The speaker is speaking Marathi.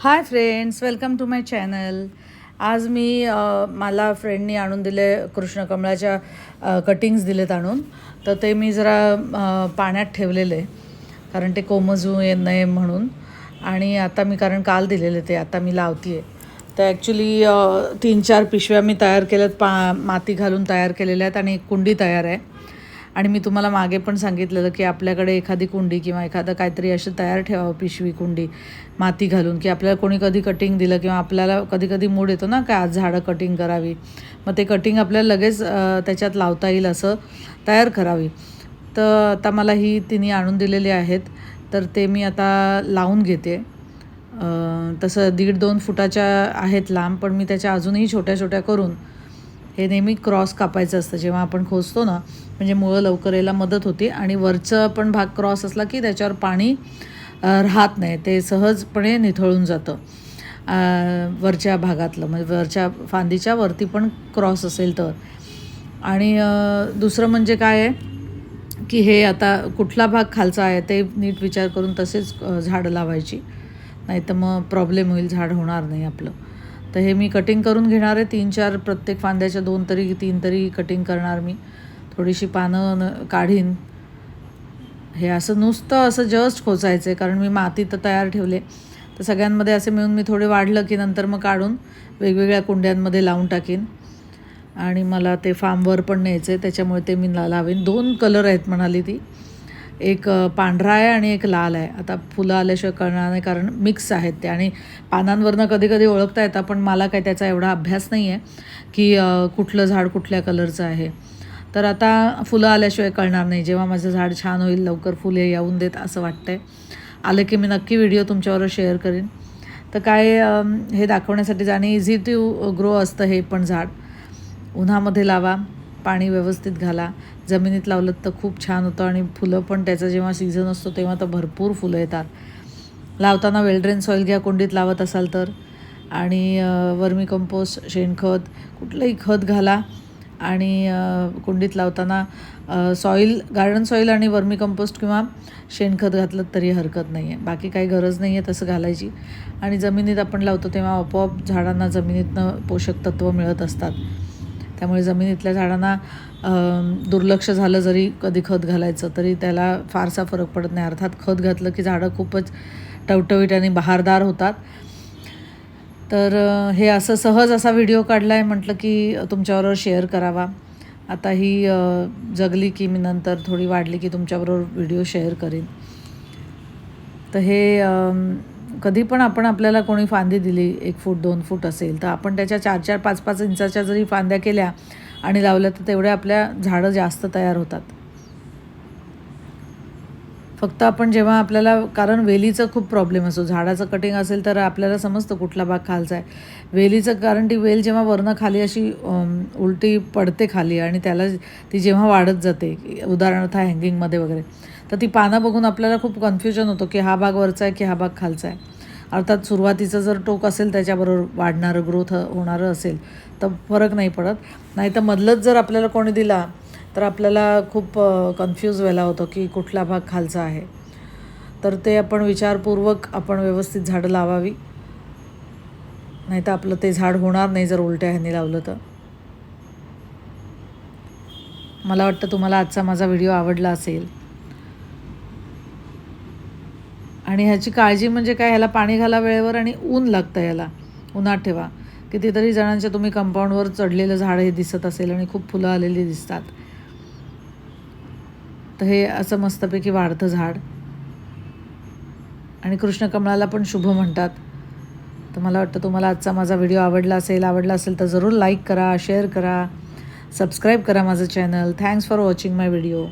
Hi friends welcome to my channel आज मी मला फ्रेंडनी आणून दिले कृष्ण कमळाच्या कटिंग्स दिलेत आणून. तर ते मी जरा पाण्यात ठेवलेले. कारण ते कोमजू ये नये म्हणून. आणि आता मी कारण काल दिलेले ते आता मी लावते आहे तर ॲक्च्युली तीन चार पिशव्या मी तयार केल्यात. पा माती घालून तयार केलेल्या आहेत आणि एक कुंडी तयार आहे. आणि मी तुम्हाला मागे पण सांगितलेलं की आपल्याकडे एखादी कुंडी किंवा एखादं काहीतरी असं तयार ठेवावं पिशवी कुंडी माती घालून की आपल्याला कोणी कधी कटिंग दिलं किंवा आपल्याला कधी कधी मूड येतो ना काय आज झाडं कटिंग करावी मग ते कटिंग आपल्याला लगेच त्याच्यात लावता येईल असं तयार करावी. तर आता मला ही तिने आणून दिलेली आहेत तर ते मी आता लावून घेते. तसं दीड दोन फुटाच्या आहेत लांब पण मी त्याच्या अजूनही छोट्या छोट्या करून हे नेहमी क्रॉस कापायचं असतं. जेव्हा आपण खोचतो ना म्हणजे मुळं लवकर यायला मदत होते आणि वरचं पण भाग क्रॉस असला की त्याच्यावर पाणी राहत नाही. ते सहजपणे निथळून जातं. वरच्या भागातलं म्हणजे वरच्या फांदीच्या वरती पण क्रॉस असेल तर. आणि दुसरं म्हणजे काय आहे की हे आता कुठला भाग खालचा आहे ते नीट विचार करून तसेच झाडं लावायची. नाही तर मग प्रॉब्लेम होईल झाड होणार नाही आपलं. तर हे मी कटिंग करून घेणार आहे. तीन चार प्रत्येक फांद्याच्या दोन तरी तीन तरी कटिंग करणार मी. थोडीशी पानं न- काढीन. हे असं नुसतं असं जस्ट खोचायचं आहे कारण मी माती तर तयार ठेवले. तर सगळ्यांमध्ये असे मिळून मी थोडे वाढलं की नंतर मग काढून वेगवेगळ्या कुंड्यांमध्ये लावून टाकीन. आणि मला ते फार्मवर पण न्यायचं आहे त्याच्यामुळे ते मी ला- लावेन. दोन कलर आहेत म्हणाली ती. एक पांढरा आहे आणि एक लाल आहे. आता फुलं आल्याशिवाय कळणार नाही कारण मिक्स आहेत ते आणि पानांवरनं कधी कधी ओळखता येतं पण मला काय त्याचा एवढा अभ्यास नाही आहे की कुठलं झाड कुठल्या कलरचं आहे. तर आता फुलं आल्याशिवाय कळणार नाही. जेव्हा माझं झाड छान होईल लवकर फुले येऊन देत असं वाटतंय. आलं की मी नक्की व्हिडिओ तुमच्यावर शेअर करीन. तर काय हे दाखवण्यासाठी आणि इझी टू ग्रो असतं हे पण झाड. उन्हामध्ये लावा. पाणी व्यवस्थित घाला. जमिनीत लावलं तर खूप छान होतं आणि फुलं पण त्याचा जेव्हा सीझन असतो तेव्हा तर भरपूर फुलं येतात. लावताना वेल्ड्रेन सॉईल घ्या कुंडीत लावत असाल तर. आणि वर्मी कंपोस्ट शेणखत कुठलंही खत घाला. आणि कुंडीत लावताना सॉईल गार्डन सॉईल आणि वर्मी कंपोस्ट किंवा शेणखत घातलं तरी हरकत नाही आहे बाकी काही गरज नाही आहे तसं घालायची. आणि जमिनीत आपण लावतो तेव्हा आपोआप झाडांना जमिनीतनं पोषक तत्त्व मिळत असतात. त्यामुळे जमिनीतल्या झाडांना दुर्लक्ष झालं जरी कधी खत घालायचं तरी त्याला फारसा फरक पडत नाही. अर्थात खत घातलं की झाडं खूपच टवटवीट आणि बहारदार होतात. तर हे असं सहज असा व्हिडिओ काढला आहे म्हटलं की तुमच्याबरोबर शेअर करावा. आता ही जगली की मी नंतर थोडी वाढली की तुमच्याबरोबर व्हिडिओ शेअर करीन. तर हे कधी पण आपण आपल्याला कोणी फांदी दिली एक फूट दोन फूट असेल तर आपण त्याच्या चार चार पाच पाच इंचाच्या जरी फांद्या केल्या आणि लावल्या तर तेवढ्या आपल्या झाडं जास्त तयार होतात. फक्त आपण जेव्हा आपल्याला कारण वेलीचं खूप प्रॉब्लेम असतो. झाडाचं कटिंग असेल तर आपल्याला समजतं कुठला भाग खालचा आहे. वेलीचं कारण ती वेल जेव्हा वरनं खाली अशी उलटी पडते खाली आणि त्याला ती जेव्हा वाढत जाते उदाहरणार्थ हँगिंगमध्ये वगैरे तर ती पानं बघून आपल्याला खूप कन्फ्युजन होतं की हा भाग वरचा आहे की हा भाग खालचा आहे. अर्थात सुरुवातीचं जर टोक असेल त्याच्याबरोबर वाढणारं ग्रोथ होणारं असेल तर फरक नाही पडत. नाही तर मधलंच जर आपल्याला कोणी दिला तर आपल्याला खूप कन्फ्यूज व्हायला होतं की कुठला भाग खालचा आहे. तर ते आपण विचारपूर्वक आपण व्यवस्थित झाडं लावावी. नाही तर आपलं ते झाड होणार नाही जर उलट्या ह्याने लावलं तर. मला वाटतं तुम्हाला आजचा माझा व्हिडिओ आवडला असेल. आणि ह्याची काळजी म्हणजे काय? ह्याला पाणी घाला वेळेवर आणि ऊन लागतं याला उन्हात ठेवा. कितीतरी जणांच्या तुम्ही कंपाऊंडवर चढलेलं झाड हे दिसत असेल आणि खूप फुलं आलेली दिसतात. तर हे असं मस्तपैकी वाढतं झाड. आणि कृष्णकमळाला पण शुभ म्हणतात. तर मला वाटतं तुम्हाला आजचा माझा व्हिडिओ आवडला असेल आवडला असेल तर जरूर लाईक करा शेअर करा सबस्क्राईब करा माझं channel. Thanks for watching my video